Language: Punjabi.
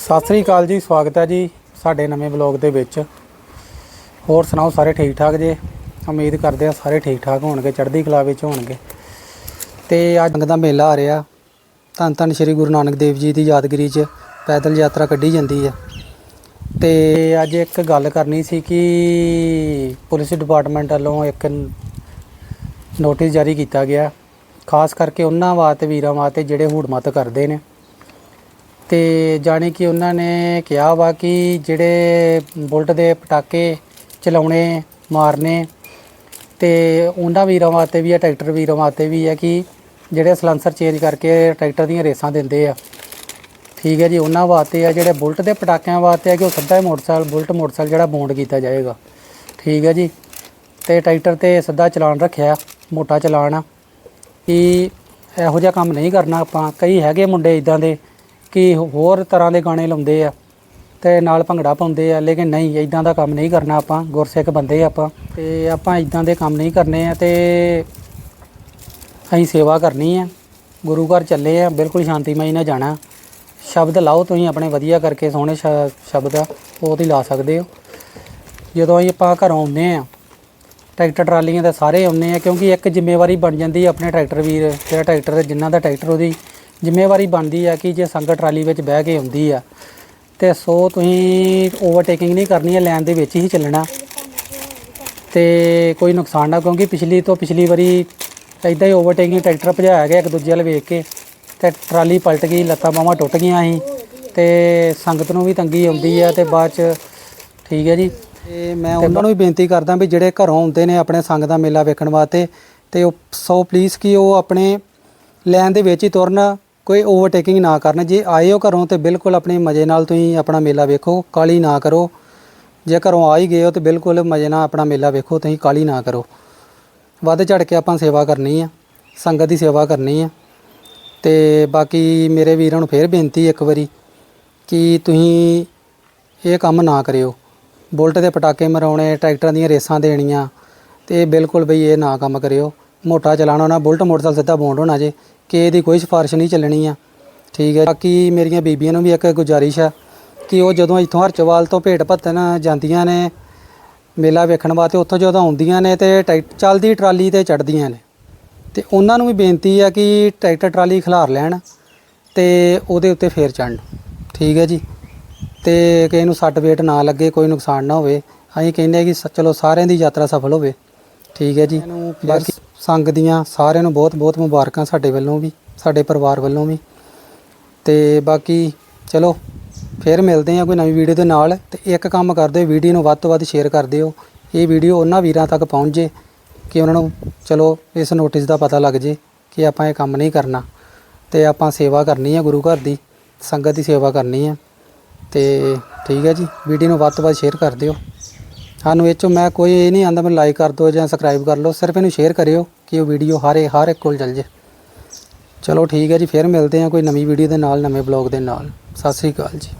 ਸਤਿ ਸ੍ਰੀ ਅਕਾਲ ਜੀ, ਸਵਾਗਤ ਹੈ ਜੀ ਸਾਡੇ ਨਵੇਂ ਬਲੌਗ ਦੇ ਵਿੱਚ। ਹੋਰ ਸੁਣਾਓ, ਸਾਰੇ ਠੀਕ ਠਾਕ ਜੇ? ਉਮੀਦ ਕਰਦੇ ਆ ਸਾਰੇ ਠੀਕ ਠਾਕ ਹੋਣਗੇ, ਚੜ੍ਹਦੀ ਕਲਾ ਵਿੱਚ ਹੋਣਗੇ। ਤੇ ਅੱਜ ਦਾ ਮੇਲਾ ਆ ਰਿਹਾ। ਧੰਨ ਧੰਨ ਸ੍ਰੀ ਗੁਰੂ ਨਾਨਕ ਦੇਵ ਜੀ ਦੀ ਯਾਦਗਰੀ 'ਚ ਪੈਦਲ ਯਾਤਰਾ ਕੱਢੀ ਜਾਂਦੀ ਹੈ। ਤੇ ਅੱਜ ਇੱਕ ਗੱਲ ਕਰਨੀ ਸੀ ਕਿ ਪੁਲਿਸ ਡਿਪਾਰਟਮੈਂਟ ਵੱਲੋਂ ਇੱਕ ਨੋਟਿਸ ਜਾਰੀ ਕੀਤਾ ਗਿਆ। ਖਾਸ ਕਰਕੇ ਉਹਨਾਂ ਵਾਸਤੇ ਵੀਰਾਂ ਵਾਸਤੇ ਜਿਹੜੇ ਹੂੜਮਤ ਕਰਦੇ ਨੇ। ਤੇ ਜਾਣੀ ਕਿ ਉਹਨਾਂ ਨੇ ਕਿਹਾ ਵਾ ਕਿ ਜਿਹੜੇ ਬੁਲਟ ਦੇ ਪਟਾਕੇ ਚਲਾਉਣੇ, ਮਾਰਨੇ ਤੇ ਉਹਨਾਂ ਵੀਰਾਂ ਵਾਸਤੇ ਵੀ ਆ, ਟਰੈਕਟਰ ਵੀਰਾਂ ਵਾਸਤੇ ਵੀ ਆ ਕਿ ਜਿਹੜੇ ਸਲੈਂਸਰ ਚੇਂਜ ਕਰਕੇ ਟਰੈਕਟਰ ਦੀਆਂ ਰੇਸਾਂ ਦਿੰਦੇ ਆ। ਠੀਕ ਹੈ ਜੀ, ਉਹਨਾਂ ਵਾਸਤੇ ਆ, ਜਿਹੜੇ ਬੁਲਟ ਦੇ ਪਟਾਕਿਆਂ ਵਾਸਤੇ ਆ ਕਿ ਉਹ ਸਿੱਧਾ ਹੀ ਮੋਟਰਸਾਈਕਲ, ਬੁਲਟ ਮੋਟਰਸਾਈਕਲ ਜਿਹੜਾ ਬੌਂਡ ਕੀਤਾ ਜਾਏਗਾ। ਠੀਕ ਹੈ ਜੀ, ਤੇ ਟਰੈਕਟਰ ਤੇ ਸਿੱਧਾ ਚਲਾਨ ਰੱਖਿਆ, ਮੋਟਾ ਚਲਾਨ ਆ। ਕਿ ਇਹੋ ਜਿਹਾ ਕੰਮ ਨਹੀਂ ਕਰਨਾ ਆਪਾਂ, ਕਈ ਹੈਗੇ ਮੁੰਡੇ ਇਦਾਂ ਦੇ ਕਿ ਹੋਰ ਤਰ੍ਹਾਂ ਦੇ ਗਾਣੇ ਲਾਉਂਦੇ ਆ ਤੇ ਨਾਲ ਭੰਗੜਾ ਪਾਉਂਦੇ ਆ, ਲੇਕਿਨ ਨਹੀਂ ਇਦਾਂ ਦਾ ਕੰਮ ਨਹੀਂ ਕਰਨਾ ਆਪਾਂ, ਗੁਰਸਿੱਖ ਬੰਦੇ ਆਪਾਂ ਤੇ ਆਪਾਂ ਇਦਾਂ ਦੇ ਕੰਮ ਨਹੀਂ ਕਰਨੇ ਆ ਤੇ ਅਸੀਂ ਸੇਵਾ ਕਰਨੀ ਆ, ਗੁਰੂ ਘਰ ਚੱਲੇ ਆ, ਬਿਲਕੁਲ ਸ਼ਾਂਤੀਮਈ ਨਾਲ ਜਾਣਾ। ਸ਼ਬਦ ਲਾਓ ਤੁਸੀਂ ਆਪਣੇ ਵਧੀਆ ਕਰਕੇ, ਸੋਹਣੇ ਸ਼- ਸ਼ਬਦ ਆ, ਉਹ ਤੇ ਲਾ ਸਕਦੇ ਹੋ। ਜਦੋਂ ਅਸੀਂ ਆਪਾਂ ਘਰੋਂ ਆਉਂਦੇ ਆ, ਟਰੈਕਟਰ ਟਰਾਲੀਆਂ ਦੇ ਸਾਰੇ ਆਉਂਦੇ ਆ, ਕਿਉਂਕਿ ਇੱਕ ਜ਼ਿੰਮੇਵਾਰੀ ਬਣ ਜਾਂਦੀ ਹੈ ਆਪਣੇ ਟਰੈਕਟਰ ਵੀਰ, ਜਿਹੜਾ ਟਰੈਕਟਰ ਜਿਨ੍ਹਾਂ ਦਾ ਟਰੈਕਟਰ ਉਹਦੀ ਜ਼ਿੰਮੇਵਾਰੀ ਬਣਦੀ ਆ ਕਿ ਜੇ ਸੰਗਤ ਟਰਾਲੀ ਵਿੱਚ ਬਹਿ ਕੇ ਆਉਂਦੀ ਆ ਤੇ ਸੋ ਤੁਸੀਂ ਓਵਰਟੇਕਿੰਗ ਨਹੀਂ ਕਰਨੀ ਹੈ ਲਾਈਨ ਦੇ ਵਿੱਚ ਹੀ ਚੱਲਣਾ। ਤੇ ਕੋਈ ਨੁਕਸਾਨ ਨਾ ਕਿਉਂਕਿ ਪਿਛਲੀ ਤੋਂ ਪਿਛਲੀ ਵਾਰੀ ਇਦਾਂ ਹੀ ਓਵਰਟੇਕਿੰਗ ਟਰੈਕਟਰ ਭਜਾਇਆ ਗਿਆ ਇੱਕ ਦੂਜੇ ਵੱਲ ਵੇਖ ਕੇ ਤੇ ਟਰਾਲੀ ਪਲਟ ਗਈ ਲੱਤਾਂ ਬਾਹਾਂ ਟੁੱਟ ਗਈਆਂ ਸੀ ਤੇ ਸੰਗਤ ਨੂੰ ਵੀ ਤੰਗੀ ਆਉਂਦੀ ਆ ਤੇ ਬਾਅਦ ਚ ਠੀਕ ਹੈ ਜੀ। ਤੇ ਮੈਂ ਉਹਨਾਂ ਨੂੰ ਵੀ ਬੇਨਤੀ ਕਰਦਾ ਵੀ ਜਿਹੜੇ ਘਰੋਂ ਆਉਂਦੇ ਨੇ ਆਪਣੇ ਸੰਗ ਦਾ ਮੇਲਾ ਵੇਖਣ ਵਾਸਤੇ ਤੇ ਉਹ ਸੋ ਪਲੀਜ਼ ਕਿ ਉਹ ਆਪਣੇ ਲਾਈਨ ਦੇ ਵਿੱਚ ਹੀ ਤੁਰਨ ਕੋਈ ਓਵਰਟੇਕਿੰਗ ਨਾ ਕਰਨ। ਜੇ ਆਏ ਹੋ ਘਰੋਂ ਤੇ ਬਿਲਕੁਲ ਆਪਣੇ ਮਜ਼ੇ ਨਾਲ ਤੁਸੀਂ ਆਪਣਾ ਮੇਲਾ ਵੇਖੋ ਕਾਲੀ ਨਾ ਕਰੋ। ਜੇ ਘਰੋਂ ਆ ਹੀ ਗਏ ਹੋ ਤੇ ਬਿਲਕੁਲ ਮਜ਼ੇ ਨਾਲ ਆਪਣਾ ਮੇਲਾ ਵੇਖੋ, ਤੁਸੀਂ ਕਾਲੀ ਨਾ ਕਰੋ। ਵੱਧ ਚੜ ਕੇ ਆਪਾਂ ਸੇਵਾ ਕਰਨੀ ਆ, ਸੰਗਤ ਦੀ ਸੇਵਾ ਕਰਨੀ ਆ। ਤੇ ਬਾਕੀ ਮੇਰੇ ਵੀਰਾਂ ਨੂੰ ਫੇਰ ਬੇਨਤੀ ਇੱਕ ਵਾਰੀ ਕਿ ਤੁਸੀਂ ਇਹ ਕੰਮ ਨਾ ਕਰਿਓ। ਬੁਲਟ ਦੇ ਪਟਾਕੇ ਮਰਾਉਣੇ ਟਰੈਕਟਰਾਂ ਦੀਆਂ ਰੇਸਾਂ ਦੇਣੀਆਂ ਤੇ ਇਹ ਬਿਲਕੁਲ ਬਈ ਇਹ ਨਾ ਕੰਮ ਕਰਿਓ। ਮੋਟਾ ਚਲਾਣਾ ਹੋਣਾ ਬੁਲਟ ਮੋਟਰਸਾਈਕਲ ਸਿੱਧਾ ਬੌਂਡ ਹੋਣਾ ਜੇ, ਕਿ ਇਹਦੀ ਕੋਈ ਸਿਫਾਰਿਸ਼ ਨਹੀਂ ਚੱਲਣੀ ਆ। ਠੀਕ ਹੈ, ਬਾਕੀ ਮੇਰੀਆਂ ਬੀਬੀਆਂ ਨੂੰ ਵੀ ਇੱਕ ਗੁਜ਼ਾਰਿਸ਼ ਆ ਕਿ ਉਹ ਜਦੋਂ ਇੱਥੋਂ ਹਰਚਵਾਲ ਤੋਂ ਭੇਟ ਭੱਤਨ ਜਾਂਦੀਆਂ ਨੇ, ਮੇਲਾ ਵੇਖਣ ਵਾਸਤੇ ਉੱਥੋਂ ਜਦੋਂ ਆਉਂਦੀਆਂ ਨੇ ਤੇ ਟਰੈਕ- ਚੱਲਦੀ ਟਰਾਲੀ ਤੇ ਚੜਦੀਆਂ ਨੇ। ਤੇ ਉਹਨਾਂ ਨੂੰ ਵੀ ਬੇਨਤੀ ਆ ਕਿ ਟਰੈਕਟਰ ਟਰਾਲੀ ਖਿਲਾਰ ਲੈਣ ਤੇ ਉਹਦੇ ਉੱਤੇ ਫੇਰ ਚੜਨ ਠੀਕ ਹੈ ਜੀ, ਤੇ ਕਿਸੇ ਨੂੰ ਸੱਟ ਵੇਟ ਨਾ ਲੱਗੇ, ਕੋਈ ਨੁਕਸਾਨ ਨਾ ਹੋਵੇ। ਅਸੀਂ ਕਹਿੰਦੇ ਕਿ ਸ- ਚਲੋ ਸਾਰਿਆਂ ਦੀ ਯਾਤਰਾ ਸਫਲ ਹੋਵੇ। ਠੀਕ ਹੈ ਜੀ। ਬਾਕੀ ਸੰਗ ਦੀਆਂ ਸਾਰਿਆਂ ਨੂੰ ਬਹੁਤ ਬਹੁਤ ਮੁਬਾਰਕਾਂ ਸਾਡੇ ਵੱਲੋਂ ਵੀ ਸਾਡੇ ਪਰਿਵਾਰ ਵੱਲੋਂ ਵੀ। ਤੇ ਬਾਕੀ ਚਲੋ ਫਿਰ ਮਿਲਦੇ ਆ ਕੋਈ ਨਵੀਂ ਵੀਡੀਓ ਦੇ ਨਾਲ। ਤੇ ਇੱਕ ਕੰਮ ਕਰ ਦਿਓ ਵੀਡੀਓ ਨੂੰ ਵੱਧ ਤੋਂ ਵੱਧ ਸ਼ੇਅਰ ਕਰ ਦਿਓ। ਇਹ ਵੀਡੀਓ ਉਹਨਾਂ ਵੀਰਾਂ ਤੱਕ ਪਹੁੰਚ ਜੇ ਕਿ ਉਹਨਾਂ ਨੂੰ ਚਲੋ ਇਸ ਨੋਟਿਸ ਦਾ ਪਤਾ ਲੱਗ ਜੇ ਕਿ ਆਪਾਂ ਇਹ ਕੰਮ ਨਹੀਂ ਕਰਨਾ। ਤੇ ਆਪਾਂ ਸੇਵਾ ਕਰਨੀ ਹੈ ਗੁਰੂ ਘਰ ਦੀ ਸੰਗਤ ਦੀ ਸੇਵਾ ਕਰਨੀ ਹੈ ਤੇ ਠੀਕ ਹੈ ਜੀ ਵੀਡੀਓ ਨੂੰ ਵੱਧ ਤੋਂ ਵੱਧ ਸ਼ੇਅਰ ਕਰ ਦਿਓ। ਸਾਨੂੰ ਇਹ 'ਚੋਂ ਮੈਂ ਕੋਈ ਇਹ ਨਹੀਂ ਆਂਦਾ ਮੈਨੂੰ ਲਾਈਕ ਕਰ ਦਿਓ ਜਾਂ ਸਬਸਕ੍ਰਾਈਬ ਕਰ ਲਓ, ਸਿਰਫ ਇਹਨੂੰ ਸ਼ੇਅਰ ਕਰਿਓ ਕਿ ਉਹ ਵੀਡੀਓ ਹਰੇ ਹਰ ਇੱਕ ਕੋਲ ਚੱਲ ਜੇ। ਚਲੋ ਠੀਕ ਹੈ ਜੀ, ਫਿਰ ਮਿਲਦੇ ਹਾਂ ਕੋਈ ਨਵੀਂ ਵੀਡੀਓ ਦੇ ਨਾਲ, ਨਵੇਂ ਬਲੌਗ ਦੇ ਨਾਲ। ਸਤਿ ਸ੍ਰੀ ਅਕਾਲ ਜੀ।